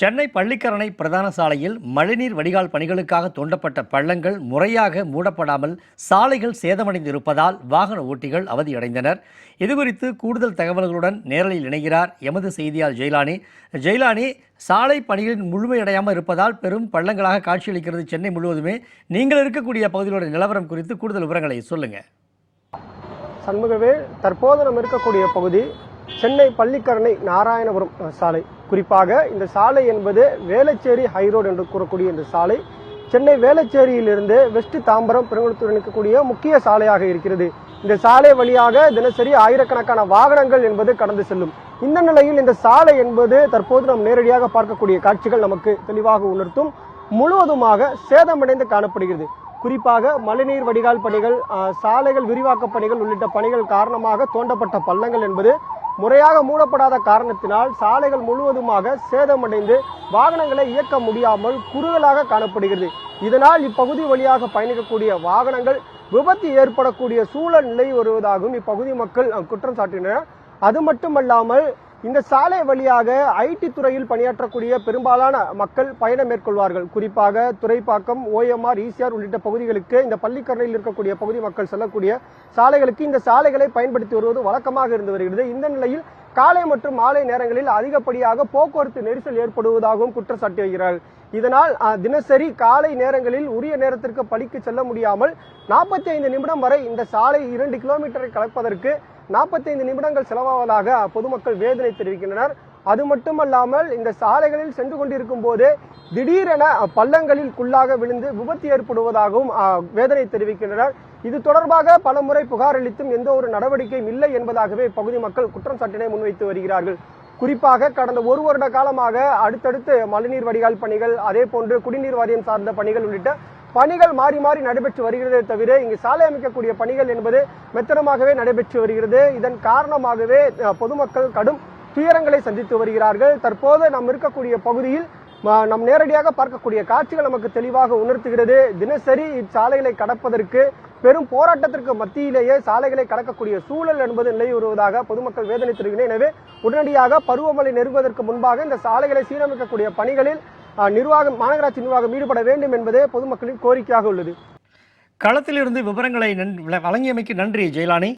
சென்னை பள்ளிக்கரணை பிரதான சாலையில் மழைநீர் வடிகால் பணிகளுக்காக தோண்டப்பட்ட பள்ளங்கள் முறையாக மூடப்படாமல் சாலைகள் சேதமடைந்து இருப்பதால் வாகன ஓட்டிகள் அவதியடைந்தனர். இதுகுறித்து கூடுதல் தகவல்களுடன் நேரலில் இணைகிறார் எமது செய்தியாளர் ஜெயலானி. ஜெயலானி சாலை பணிகள் முழுமையடையாமல் இருப்பதால் பெரும் பள்ளங்களாக காட்சியளிக்கிறது சென்னை முழுவதுமே. நீங்கள் இருக்கக்கூடிய பகுதிகளோட நிலவரம் குறித்து கூடுதல் விவரங்களை சொல்லுங்கள் சண்முகவே தற்போது நம்ம இருக்கக்கூடிய பகுதி சென்னை பள்ளிக்கரணை நாராயணபுரம் சாலை. குறிப்பாக இந்த சாலை என்பது வேளச்சேரி ஹைரோடு என்று கூறக்கூடிய இந்த சாலை. சென்னை வேளச்சேரியிலிருந்து வெஸ்ட் தாம்பரம் பெருங்குளத்தூர் இருக்கக்கூடிய முக்கிய சாலையாக இருக்கிறது. இந்த சாலை வழியாக தினசரி ஆயிரக்கணக்கான வாகனங்கள் என்பது கடந்து செல்லும். இந்த நிலையில் இந்த சாலை என்பது தற்போது நாம் நேரடியாக பார்க்கக்கூடிய காட்சிகள் நமக்கு தெளிவாக உணர்த்தும் முழுவதுமாக சேதமடைந்து காணப்படுகிறது. குறிப்பாக மழைநீர் வடிகால் பணிகள் சாலைகள் விரிவாக்க பணிகள் உள்ளிட்ட பணிகள் காரணமாக தோண்டப்பட்ட பள்ளங்கள் என்பது முறையாக மூடப்படாத காரணத்தினால் சாலைகள் முழுவதுமாக சேதமடைந்து வாகனங்களை இயக்க முடியாமல் குறுகலாக காணப்படுகிறது. இதனால் இப்பகுதி வழியாக பயணிக்கக்கூடிய வாகனங்கள் விபத்து ஏற்படக்கூடிய சூழல் நிலை வருவதாகவும் இப்பகுதி மக்கள் குற்றம் சாட்டினர் அது மட்டுமல்லாமல் இந்த சாலை வழியாக ஐடி துறையில் பணியாற்றக்கூடிய பெரும்பாலான மக்கள் பயணம் மேற்கொள்வார்கள். குறிப்பாக துறைப்பாக்கம் ஓஎம்ஆர் இசிஆர் உள்ளிட்ட பகுதிகளுக்கு இந்த பள்ளிக்கரணையில் இருக்கக்கூடிய பகுதி மக்கள் செல்லக்கூடிய சாலைகளுக்கு இந்த சாலைகளை பயன்படுத்தி வருவது வழக்கமாக இருந்து வருகிறது. இந்த நிலையில் காலை மற்றும் மாலை நேரங்களில் அதிகப்படியாக போக்குவரத்து நெரிசல் ஏற்படுவதாகவும் குற்றச்சாட்டி வருகிறார்கள் இதனால் தினசரி காலை நேரங்களில் உரிய நேரத்திற்கு பணிக்கு செல்ல முடியாமல் நாற்பத்தி ஐந்து நிமிடம் வரை இந்த சாலை இரண்டு கிலோமீட்டரை கலப்பதற்கு நாற்பத்தைந்து நிமிடங்கள் செலவாவதாக பொதுமக்கள் வேதனை தெரிவிக்கின்றனர். அது மட்டுமல்லாமல் இந்த சாலைகளில் சென்று கொண்டிருக்கும் போது திடீரென பள்ளங்களில் குள்ளாக விழுந்து விபத்து ஏற்படுவதாகவும் வேதனை தெரிவிக்கின்றனர். இது தொடர்பாக பல முறை புகார் அளித்தும் எந்த ஒரு நடவடிக்கையும் இல்லை என்பதாகவே பகுதி மக்கள் குற்றம் சாட்டினை முன்வைத்து வருகிறார்கள். குறிப்பாக கடந்த ஒரு வருட காலமாக அடுத்தடுத்து மழைநீர் வடிகால் பணிகள் அதே போன்று குடிநீர் வாரியம் சார்ந்த பணிகள் உள்ளிட்ட பணிகள் மாறி மாறி நடைபெற்று வருகிறதே தவிர இங்கு சாலை அமைக்கக்கூடிய பணிகள் என்பது மெத்தனமாகவே நடைபெற்று வருகிறது. இதன் காரணமாகவே பொதுமக்கள் கடும் துயரங்களை சந்தித்து வருகிறார்கள். தற்போது நாம் இருக்கக்கூடிய பகுதியில் நம் நேரடியாக பார்க்கக்கூடிய காட்சிகள் நமக்கு தெளிவாக உணர்த்துகிறது. தினசரி இச்சாலைகளை கடப்பதற்கு பெரும் போராட்டத்திற்கு மத்தியிலேயே சாலைகளை கடக்கக்கூடிய சூழல் என்பது நிலை வருவதாக பொதுமக்கள் வேதனை தெரிவிக்கின்றனர் எனவே உடனடியாக பருவமழை நெருங்குவதற்கு முன்பாக இந்த சாலைகளை சீரமைக்கக்கூடிய பணிகளில் நிர்வாகம் மாநகராட்சி நிர்வாகம் ஈடுபட வேண்டும் என்பதே பொதுமக்களின் கோரிக்கையாக உள்ளது. களத்திலிருந்து விவரங்களை நன்- வழங்கியமைக்கு நன்றி ஜெயலானி